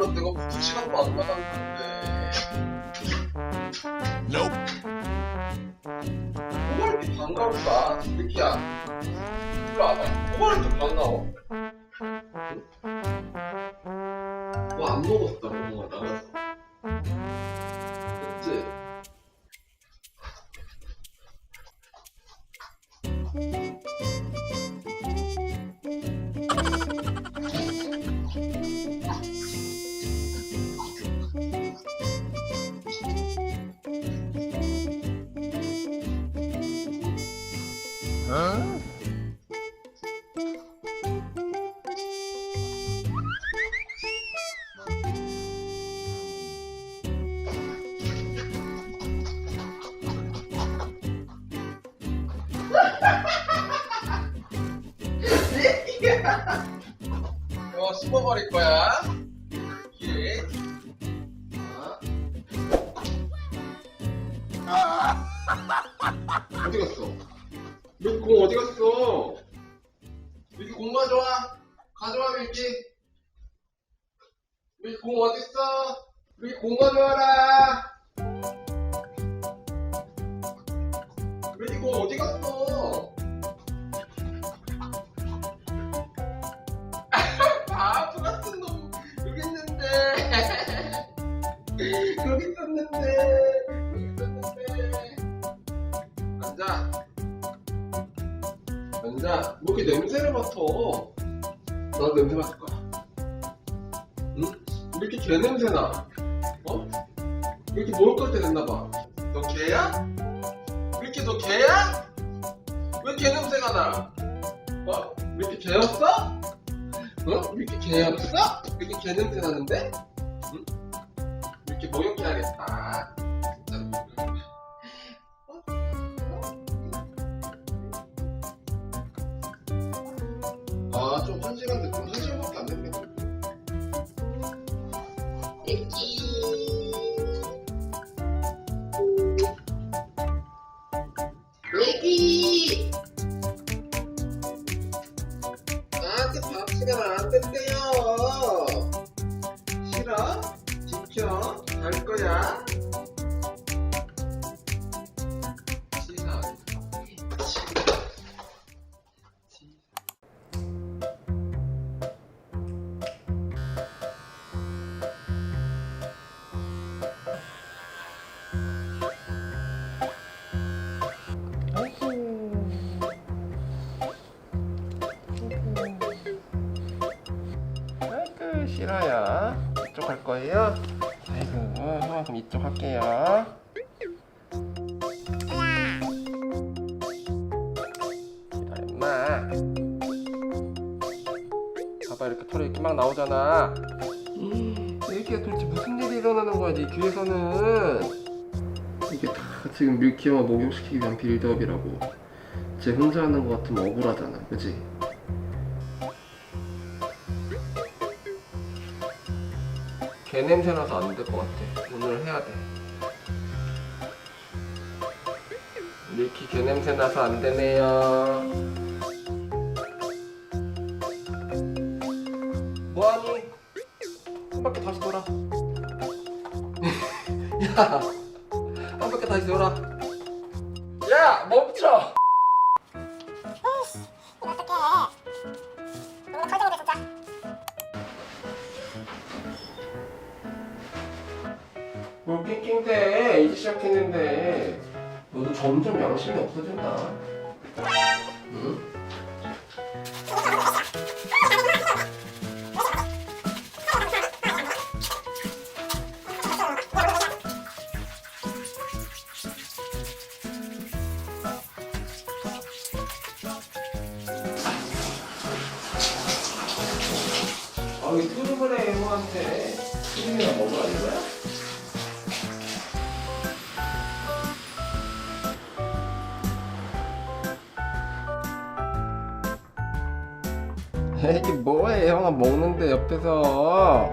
얼마나 걸렸 내가 두 시간도 안 받았는데. 뭐가 이렇게 반가울까? 느끼야. 일로 와봐. 뭐가 이렇게 반가워? 뭐 안 먹었다, 뭔가 나가서. 그치? 이거 씹어버릴 거야. 이렇게. 자. 어디 갔어? 밀키 공 어디 갔어? 밀키 공 가져와. 가져와 밀키. 밀키 공 어디 있어? 밀키 공 가져와라. 밀키 공 어디 갔어? 뭐 이렇게 냄새를 맡아 나도 냄새 맡을 거야 응? 왜 이렇게 개 냄새나 어? 왜 이렇게 먹을 때 됐나봐 너 개야? 왜 이렇게 너 개야? 왜 개 냄새가 나? 어? 왜 이렇게 개였어? 어? 이렇게 개였어? 이렇게 개 냄새 나는데? 응? 이렇게 목욕 해야겠다. 좀한 시간 됐고, 한시 아이고 싫어요 이쪽 갈 거예요? 아이고 형아 그럼 이쪽 할게요. 싫어 임마. 봐봐 이렇게 털이 이렇게 막 나오잖아. 이게 도대체 무슨 일이 일어나는 거야 네 귀에서는? 이게 다 지금 밀키와 목욕시키기 위한 빌드업이라고. 쟤 혼자 하는 거 같으면 억울하잖아 그치? 개 냄새 나서 안 될 것 같아. 오늘 해야 돼. 밀키 개 냄새 나서 안 되네요. 뭐하니? 한 바퀴 다시 돌아. 야, 한 바퀴 다시 돌아. 야, 멈춰. 뭐 낑낑대 이제 시작했는데 너도 점점 양심이 없어진다 응? 아왜 트름을 해 형한테 트름이나 먹으라 이거야? 이게 뭐해 형아 먹는데 옆에서